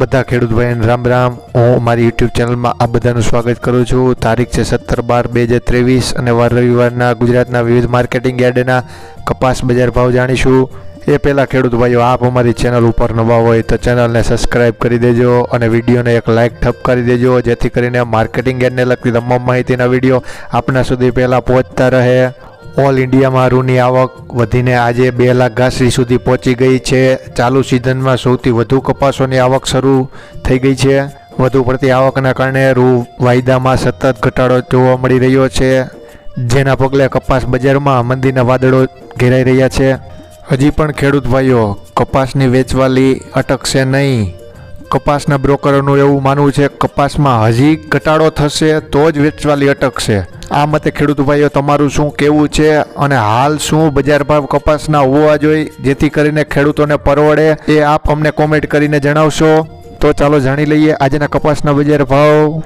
બધા ખેડૂત ભાઈને રામ રામ, હું મારી યુટ્યુબ ચેનલમાં આ બધાનું સ્વાગત કરું છું. તારીખ છે સત્તર બાર બે હજાર ત્રેવીસ અને વાર રવિવારના ગુજરાતના વિવિધ માર્કેટિંગ યાર્ડના કપાસ બજાર ભાવ જાણીશું. એ પહેલાં ખેડૂત ભાઈઓ, આપ અમારી ચેનલ ઉપર નવા હોય તો ચેનલને સબસ્ક્રાઈબ કરી દેજો અને વિડીયોને એક લાઇક ઠપ કરી દેજો, જેથી કરીને માર્કેટિંગ યાર્ડને લગતી તમામ માહિતીના વીડિયો આપના સુધી પહેલાં પહોંચતા રહે. ઓલ ઇન્ડિયામાં રૂની આવક વધીને આજે બે લાખ ઘાસરી સુધી પહોંચી ગઈ છે. ચાલુ સિઝનમાં સૌથી વધુ કપાસોની આવક શરૂ થઈ ગઈ છે. વધુ પડતી આવકના કારણે રૂ વાયદામાં સતત ઘટાડો જોવા મળી રહ્યો છે. જેના પગલે કપાસ બજારમાં મંદીના વાદળો ઘેરાઈ રહ્યા છે. હજી પણ ખેડૂત ભાઈઓ કપાસની વેચવાલી અટકશે નહીં. કપાસના બ્રોકરોનું એવું માનવું છે, કપાસમાં હજી ઘટાડો થશે તો જ વેચવાલી અટકશે. આ મતે ખેડૂત ભાઈઓ, તમારું શું કહેવું છે અને હાલ શું બજાર ભાવ કપાસના હોવા જોઈએ, જેથી કરીને ખેડૂતોને પરવડે એ આપ અમને કોમેન્ટ કરીને જણાવશો. તો ચાલો જાણી લઈએ આજના કપાસના બજાર ભાવ.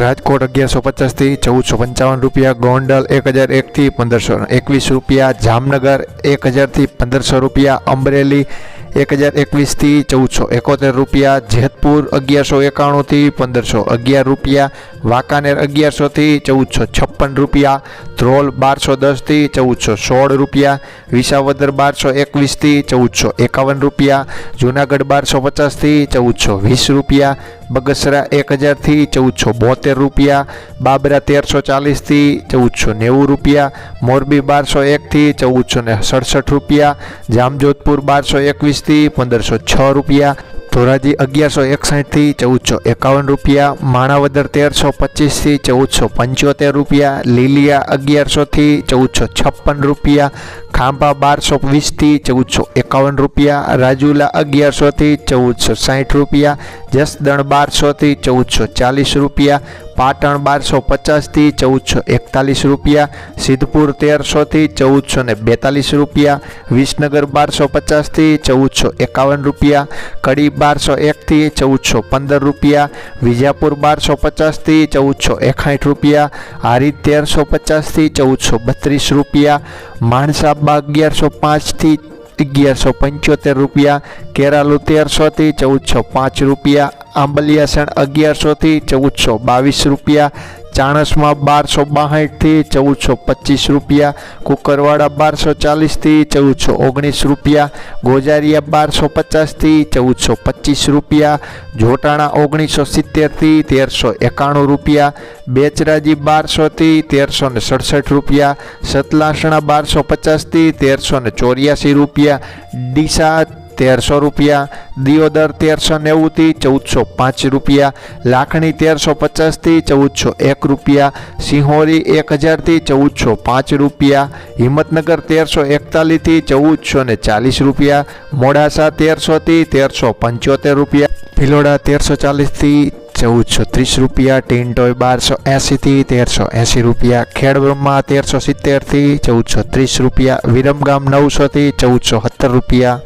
રાજકોટ અગિયારસો પચાસથી ચૌદસો પંચાવન રૂપિયા, ગોંડલ એક હજાર એકથી પંદરસો, એકવીસ રૂપિયા, જામનગર એક હજારથી પંદરસો રૂપિયા, અમરેલી એક હજાર એકવીસથી ચૌદસો એકોતેર રૂપિયા, જેતપુર અગિયારસો એકાણુંથી પંદરસો અગિયાર રૂપિયા, વાંકાનેર અગિયારસોથી ચૌદસો છપ્પન રૂપિયા, ધ્રોલ બારસો દસથી ચૌદસો સોળ રૂપિયા, વિસાવદર બારસો એકવીસથી ચૌદસો એકાવન રૂપિયા, જુનાગઢ બારસો પચાસથી ચૌદસો વીસ રૂપિયા બગસરા એક હજારથી ચૌદસો બોતેર રૂપિયા, બાબરા તેરસો ચાલીસથી ચૌદસો નેવું રૂપિયા, મોરબી બારસો એકથી ચૌદસો ને સડસઠ રૂપિયા, જામજોધપુર બારસો એકવીસથી પંદરસો છ રૂપિયા, ધોરાજી અગિયારસો એકસાઠથી ચૌદસો એકાવન રૂપિયા, માણાવદર તેરસો પચીસથી ચૌદસો પંચોતેર રૂપિયા, લીલિયા અગિયારસોથી ચૌદસો છપ્પન રૂપિયા ખાંભા બારસો વીસથી ચૌદસો એકાવન રૂપિયા, રાજુલા અગિયારસોથી ચૌદસો સાઠ રૂપિયા, જસદણ બારસોથી ચૌદસો ચાલીસ રૂપિયા, પાટણ બારસો પચાસથી ચૌદસો એકતાલીસ રૂપિયા, સિદ્ધપુર તેરસોથી ચૌદસો ને બેતાલીસ રૂપિયા, વિસનગર બારસો પચાસથી ચૌદસો એકાવન રૂપિયા, કડી બારસો એકથી ચૌદસો પંદર રૂપિયા, વિજાપુર બારસો પચાસથી ચૌદસો એકાઠ રૂપિયા હારી તેરસો પચાસથી ચૌદસો બત્રીસ રૂપિયા માણસા અગિયારસો પાંચથી અગિયારસો પંચોતેર રૂપિયા, કેરાલુ તેરસોથી ચૌદસો પાંચ રૂપિયા આંબલિયાસણ અગિયારસોથી ચૌદસો બાવીસ રૂપિયા ચાણસમાં બારસો બાસઠથી ચૌદસો પચીસ રૂપિયા કુકરવાડા બારસો ચાલીસથી ચૌદસો ઓગણીસ રૂપિયા, ગોજારિયા બારસો પચાસથી ચૌદસો પચીસ રૂપિયા, જોટાણા ઓગણીસો સિત્તેરથી તેરસો એકાણું રૂપિયા, બેચરાજી બારસોથી તેરસો ને સડસઠ રૂપિયા, સતલાસણા બારસો પચાસથી તેરસો ને ચોર્યાસી રૂપિયા, ડીસા તેરસો રૂપિયા, દિયોદર તેરસો નેવુંથી ચૌદસો પાંચ રૂપિયા, લાખણી તેરસો પચાસથી ચૌદસો એક રૂપિયા, સિંહોરી એક હજારથી ચૌદસો પાંચ રૂપિયા, હિંમતનગર તેરસો એકતાલીસથી ચૌદસો ને ચાલીસ રૂપિયા, મોડાસા તેરસોથી તેરસો પંચોતેર રૂપિયા, ભિલોડા તેરસો ચાલીસથી ચૌદસો ત્રીસ રૂપિયા ટીનટોય બારસો એંસીથી તેરસો એંસી રૂપિયા, ખેડબ્રહ્મા તેરસો સિત્તેરથી ચૌદસો ત્રીસ રૂપિયા, વિરમગામ નવસોથી ચૌદસો સત્તર રૂપિયા